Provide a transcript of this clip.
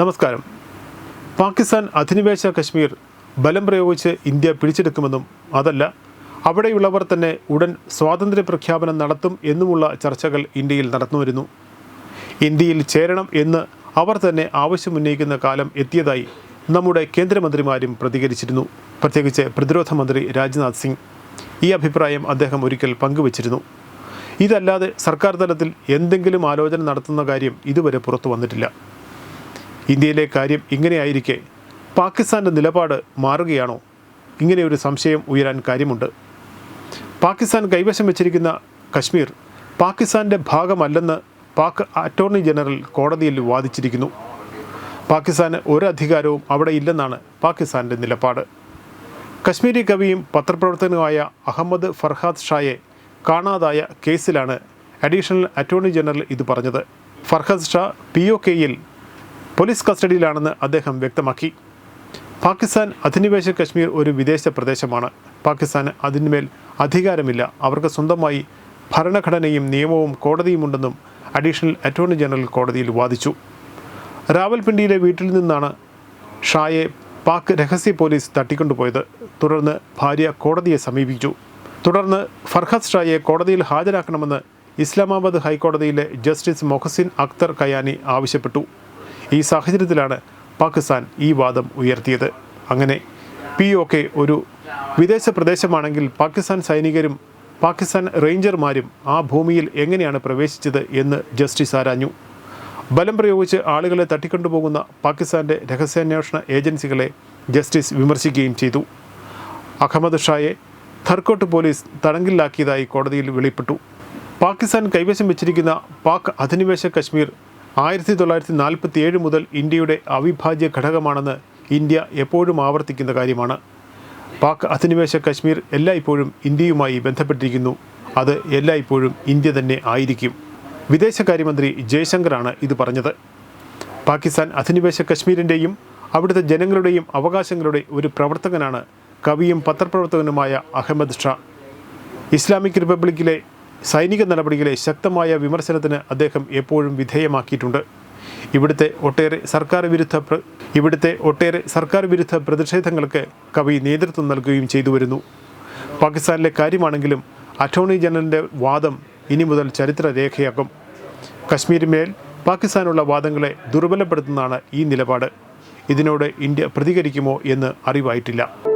നമസ്കാരം. പാകിസ്ഥാൻ അധിനിവേശ കശ്മീർ ബലം പ്രയോഗിച്ച് ഇന്ത്യ പിടിച്ചെടുക്കുമെന്നും അതല്ല അവിടെയുള്ളവർ തന്നെ ഉടൻ സ്വാതന്ത്ര്യ പ്രഖ്യാപനം നടത്തും എന്നുമുള്ള ചർച്ചകൾ ഇന്ത്യയിൽ നടന്നുവരുന്നു ഇന്ത്യയിൽ ചേരണം എന്ന് അവർ തന്നെ ആവശ്യമുന്നയിക്കുന്ന കാലം എത്തിയതായി നമ്മുടെ കേന്ദ്രമന്ത്രിമാരും പ്രതികരിച്ചിരുന്നു. പ്രത്യേകിച്ച് പ്രതിരോധ മന്ത്രി രാജ്നാഥ് സിംഗ്. ഈ അഭിപ്രായം അദ്ദേഹം ഒരിക്കൽ പങ്കുവച്ചിരുന്നു. ഇതല്ലാതെ സർക്കാർ തലത്തിൽ എന്തെങ്കിലും ആലോചന നടത്തുന്ന കാര്യം ഇതുവരെ പുറത്തു വന്നിട്ടില്ല. ഇന്ത്യയിലെ കാര്യം ഇങ്ങനെയായിരിക്കെ. പാകിസ്ഥാന്റെ നിലപാട് മാറുകയാണോ? ഒരു സംശയം ഉയരാൻ കാര്യമുണ്ട്. പാകിസ്ഥാൻ കൈവശം വെച്ചിരിക്കുന്ന കശ്മീർ പാകിസ്ഥാന്റെ ഭാഗമല്ലെന്ന് പാക് അറ്റോർണി ജനറൽ കോടതിയിൽ വാദിച്ചിരിക്കുന്നു. പാകിസ്ഥാന് ഒരധികാരവും അവിടെ ഇല്ലെന്നാണ് പാകിസ്ഥാന്റെ നിലപാട്. കശ്മീരി കവിയും പത്രപ്രവർത്തകനുമായ അഹമ്മദ് ഫർഹാദ് ഷായെ കാണാതായ കേസിലാണ് അഡീഷണൽ അറ്റോർണി ജനറൽ ഇത് പറഞ്ഞത്. ഫർഹാദ് ഷാ പി ഒ കെയിൽ പോലീസ് കസ്റ്റഡിയിലാണെന്ന് അദ്ദേഹം വ്യക്തമാക്കി. പാകിസ്ഥാൻ അധിനിവേശ കശ്മീർ ഒരു വിദേശ പ്രദേശമാണ്. പാകിസ്ഥാന് അതിന്മേൽ അധികാരമില്ല. അവർക്ക് സ്വന്തമായി ഭരണഘടനയും നിയമവും കോടതിയുമുണ്ടെന്നും അഡീഷണൽ അറ്റോർണി ജനറൽ കോടതിയിൽ വാദിച്ചു. റാവൽപിണ്ടിയിലെ വീട്ടിൽ നിന്നാണ് ഷായെ പാക് രഹസ്യ പോലീസ് തട്ടിക്കൊണ്ടുപോയത്. തുടർന്ന് ഭാര്യ കോടതിയെ സമീപിച്ചു. തുടർന്ന് ഫർഹദ് ഷായെ കോടതിയിൽ ഹാജരാക്കണമെന്ന് ഇസ്ലാമാബാദ് ഹൈക്കോടതിയിലെ ജസ്റ്റിസ് മൊഹസിൻ അക്തർ കയാനി ആവശ്യപ്പെട്ടു. ഈ സാഹചര്യത്തിലാണ് പാകിസ്ഥാൻ ഈ വാദം ഉയർത്തിയത്. അങ്ങനെ പി ഒ കെ ഒരു വിദേശ പ്രദേശമാണെങ്കിൽ പാകിസ്ഥാൻ സൈനികരും പാകിസ്ഥാൻ റേഞ്ചർമാരും ആ ഭൂമിയിൽ എങ്ങനെയാണ് പ്രവേശിച്ചത് എന്ന് ജസ്റ്റിസ് ആരാഞ്ഞു. ബലം പ്രയോഗിച്ച് ആളുകളെ തട്ടിക്കൊണ്ടുപോകുന്ന പാകിസ്ഥാന്റെ രഹസ്യാന്വേഷണ ഏജൻസികളെ ജസ്റ്റിസ് വിമർശിക്കുകയും ചെയ്തു. അഹമ്മദ് ഷായെ ധർക്കോട്ട് പോലീസ് തടങ്കിലാക്കിയതായി കോടതിയിൽ വെളിപ്പെട്ടു. പാകിസ്ഥാൻ കൈവശം വെച്ചിരിക്കുന്ന പാക് അധിനിവേശ കശ്മീർ ആയിരത്തി തൊള്ളായിരത്തി നാൽപ്പത്തി ഏഴ് മുതൽ ഇന്ത്യയുടെ അവിഭാജ്യ ഘടകമാണെന്ന് ഇന്ത്യ എപ്പോഴും ആവർത്തിക്കുന്ന കാര്യമാണ്. പാക് അധിനിവേശ കശ്മീർ എല്ലായ്പ്പോഴും ഇന്ത്യയുമായി ബന്ധപ്പെട്ടിരിക്കുന്നു. അത് എല്ലായ്പ്പോഴും ഇന്ത്യ തന്നെ ആയിരിക്കും. വിദേശകാര്യമന്ത്രി ജയശങ്കറാണ് ഇത് പറഞ്ഞത്. പാകിസ്ഥാൻ അധിനിവേശ കശ്മീരിന്റെയും അവിടുത്തെ ജനങ്ങളുടെയും അവകാശങ്ങളുടെ ഒരു പ്രവർത്തകനാണ് കവിയും പത്രപ്രവർത്തകനുമായ അഹമ്മദ് ഷാ. ഇസ്ലാമിക് റിപ്പബ്ലിക്കിലെ സൈനിക നടപടികളെ ശക്തമായ വിമർശനത്തിന് അദ്ദേഹം എപ്പോഴും വിധേയമാക്കിയിട്ടുണ്ട്. ഇവിടുത്തെ ഒട്ടേറെ സർക്കാർ വിരുദ്ധ ഇവിടുത്തെ ഒട്ടേറെ സർക്കാർ വിരുദ്ധ പ്രതിഷേധങ്ങൾക്ക് കവി നേതൃത്വം നൽകുകയും ചെയ്തു വരുന്നു. പാകിസ്ഥാനിലെ കാര്യമാണെങ്കിലും അറ്റോർണി ജനറലിന്റെ വാദം ഇനി മുതൽ ചരിത്രരേഖയാക്കും കശ്മീരിന്മേൽ പാകിസ്ഥാനുള്ള വാദങ്ങളെ ദുർബലപ്പെടുത്തുന്നതാണ് ഈ നിലപാട്. ഇതിനോട് ഇന്ത്യ പ്രതികരിക്കുമോ എന്ന് അറിവായിട്ടില്ല.